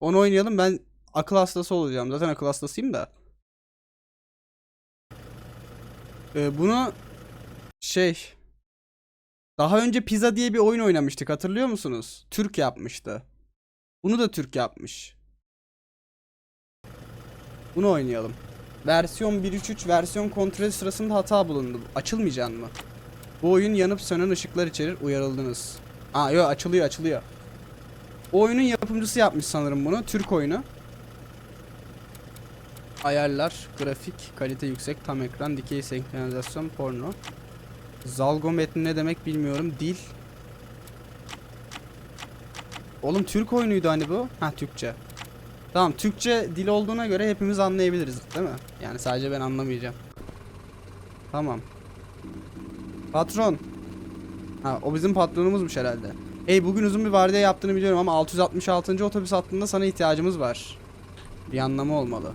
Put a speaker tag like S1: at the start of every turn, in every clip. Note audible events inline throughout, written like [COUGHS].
S1: Onu oynayalım. Ben akıl hastası olacağım. Zaten akıl hastasıyım da. Ee, bunu şey daha önce Pizza diye bir oyun oynamıştık. Hatırlıyor musunuz? Türk yapmıştı. Bunu da Türk yapmış. Bunu oynayalım. Versiyon 1.3.3 versiyon kontrolü sırasında hata bulundu. Açılmayacak mı? Bu oyun yanıp sönen ışıklar içerir. Uyarıldınız. Aa yok açılıyor açılıyor. O oyunun yapımcısı yapmış sanırım bunu. Türk oyunu. Ayarlar, grafik, kalite yüksek, tam ekran, dikey senkronizasyon, porno. Zalgo metni ne demek bilmiyorum. Dil. Oğlum Türk oyunuydu hani bu. Ha Türkçe. Tamam Türkçe dil olduğuna göre hepimiz anlayabiliriz değil mi? Yani sadece ben anlamayacağım. Tamam. Patron. Ha o bizim patronumuzmuş herhalde. Hey bugün uzun bir vardiya yaptığını biliyorum ama 666. otobüs hattında sana ihtiyacımız var. Bir anlamı olmalı.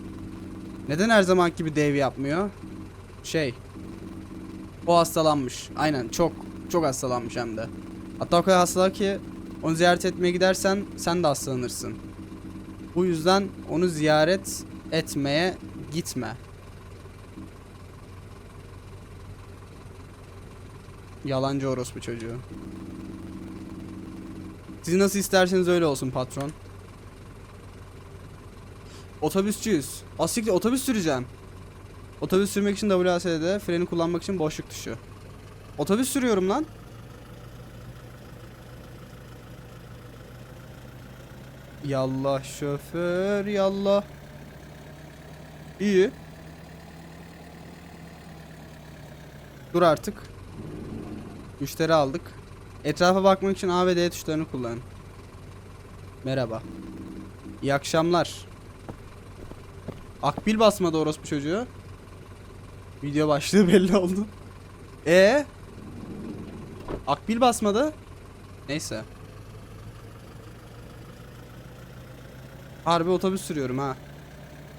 S1: Neden her zaman gibi dev yapmıyor? Şey. O hastalanmış. Aynen çok çok hastalanmış hem de. Hatta o kadar hastalar ki onu ziyaret etmeye gidersen sen de hastalanırsın. Bu yüzden onu ziyaret etmeye gitme. Yalancı orospu çocuğu. Siz nasıl isterseniz öyle olsun patron. Otobüsçüyüz. Asiktir otobüs süreceğim. Otobüs sürmek için WASD'de, freni kullanmak için boşluk tuşu. Otobüs sürüyorum lan. Yallah şoför yallah. İyi. Dur artık. Müşteri aldık. Etrafa bakmak için A ve D tuşlarını kullan. Merhaba. İyi akşamlar. Akbil basmadı orospu çocuğu. Video başlığı belli oldu. E Akbil basmadı. Neyse. Harbi otobüs sürüyorum ha.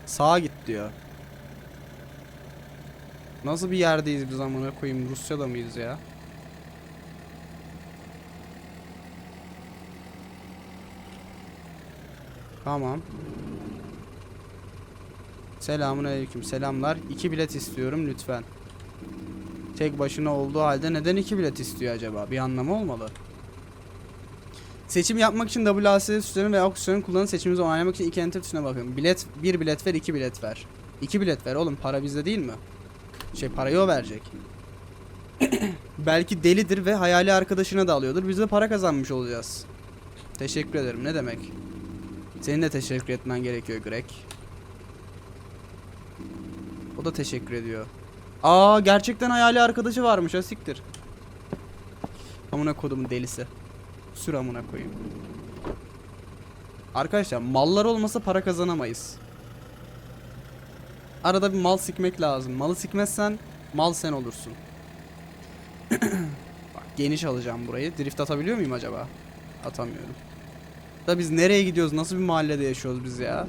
S1: Sağa git diyor. Nasıl bir yerdeyiz biz amına koyayım? Rusya'da mıyız ya? Tamam. Selamun aleyküm. Selamlar. İki bilet istiyorum lütfen. Tek başına olduğu halde neden iki bilet istiyor acaba? Bir anlamı olmalı. Seçim yapmak için WASD tuşlarını veya opsiyonu kullanın seçimimizi onaylamak için iki enter tuşuna bakın. Bilet, bir bilet ver, iki bilet ver. İki bilet ver oğlum para bizde değil mi? Şey parayı o verecek. [COUGHS] Belki delidir ve hayali arkadaşına da alıyordur. Biz de para kazanmış olacağız. Teşekkür ederim. Ne demek? Senin de teşekkür etmen gerekiyor Greg. O da teşekkür ediyor. Aa gerçekten hayali arkadaşı varmış ha siktir. Amına kodumun delisi. Sür amına koyayım. Arkadaşlar mallar olmasa para kazanamayız. Arada bir mal sikmek lazım. Malı sikmezsen mal sen olursun. [CLEARS THROAT] Bak geniş alacağım burayı. Drift atabiliyor muyum acaba? Atamıyorum. Da biz nereye gidiyoruz? Nasıl bir mahallede yaşıyoruz biz ya?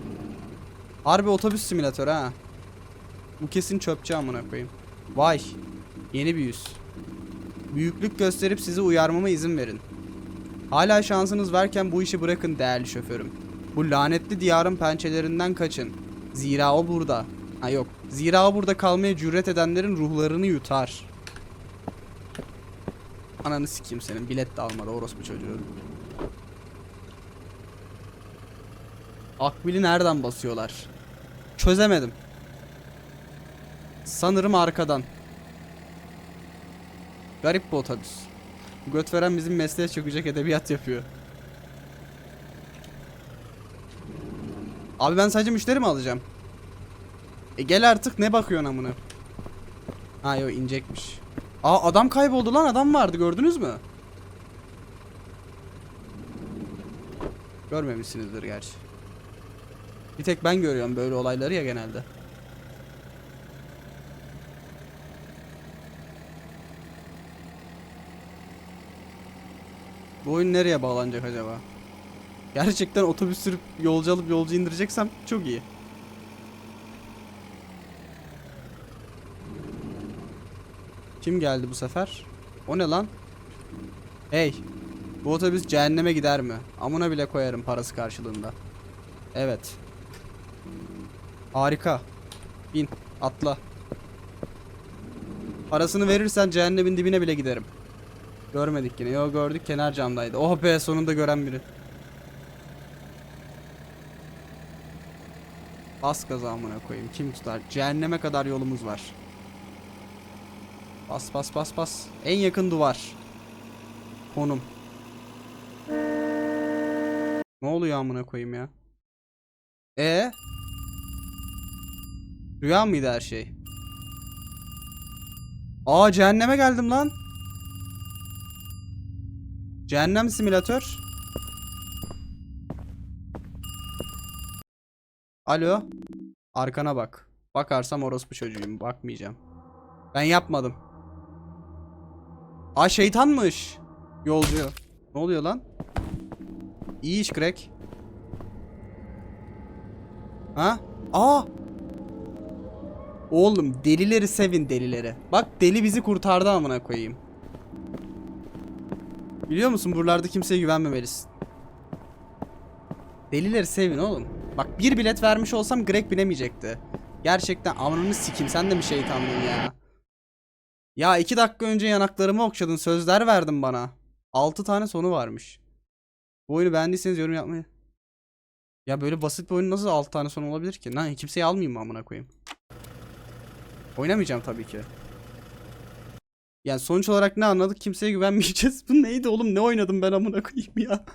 S1: Harbi otobüs simülatörü ha. Bu kesin çöpçü amına koyayım. Vay. Yeni bir yüz. Büyüklük gösterip sizi uyarmama izin verin. Hala şansınız varken bu işi bırakın değerli şoförüm. Bu lanetli diyarın pençelerinden kaçın. Zira o burada. Ha yok. Zira o burada kalmaya cüret edenlerin ruhlarını yutar. Ananı sikeyim senin. Bilet de almadı orospu çocuğu. Akbil'i nereden basıyorlar? Çözemedim. Sanırım arkadan. Garip bir otobüs. Göt veren bizim mesleğe çökecek edebiyat yapıyor. Abi ben sadece müşteri mi alacağım? E gel artık ne bakıyorsun amına? Ha yo inecekmiş. Aa adam kayboldu lan adam vardı gördünüz mü? Görmemişsinizdir gerçi. Bir tek ben görüyorum böyle olayları ya genelde. Bu oyun nereye bağlanacak acaba? Gerçekten otobüs sürüp yolcu alıp yolcu indireceksem çok iyi. Kim geldi bu sefer? O ne lan? Hey. Bu otobüs cehenneme gider mi? Amına bile koyarım parası karşılığında. Evet. Harika. Bin. Atla. Parasını verirsen cehennemin dibine bile giderim. Görmedik yine. Yo gördük kenar camdaydı. Oh be sonunda gören biri. Bas gaza koyayım. Kim tutar? Cehenneme kadar yolumuz var. Bas bas bas bas. En yakın duvar. Konum. Ne oluyor amına koyayım ya? E Rüya mıydı her şey? Aa cehenneme geldim lan. Cehennem simülatör. Alo. Arkana bak. Bakarsam orospu çocuğuyum. Bakmayacağım. Ben yapmadım. Aa şeytanmış. Yolcu. Ne oluyor lan? İyi iş Greg. Ha? Aa! Oğlum delileri sevin delileri. Bak deli bizi kurtardı amına koyayım. Biliyor musun buralarda kimseye güvenmemelisin. Delileri sevin oğlum. Bak bir bilet vermiş olsam Greg binemeyecekti. Gerçekten amrını sikim sen de mi şeytandın ya? Ya iki dakika önce yanaklarımı okşadın sözler verdin bana. 6 tane sonu varmış. Bu oyunu beğendiyseniz yorum yapmayı. Ya böyle basit bir oyun nasıl 6 tane son olabilir ki? Lan kimseyi almayayım mı amına koyayım? Oynamayacağım tabii ki. Yani sonuç olarak ne anladık? Kimseye güvenmeyeceğiz. [LAUGHS] Bu neydi oğlum? Ne oynadım ben amına koyayım ya?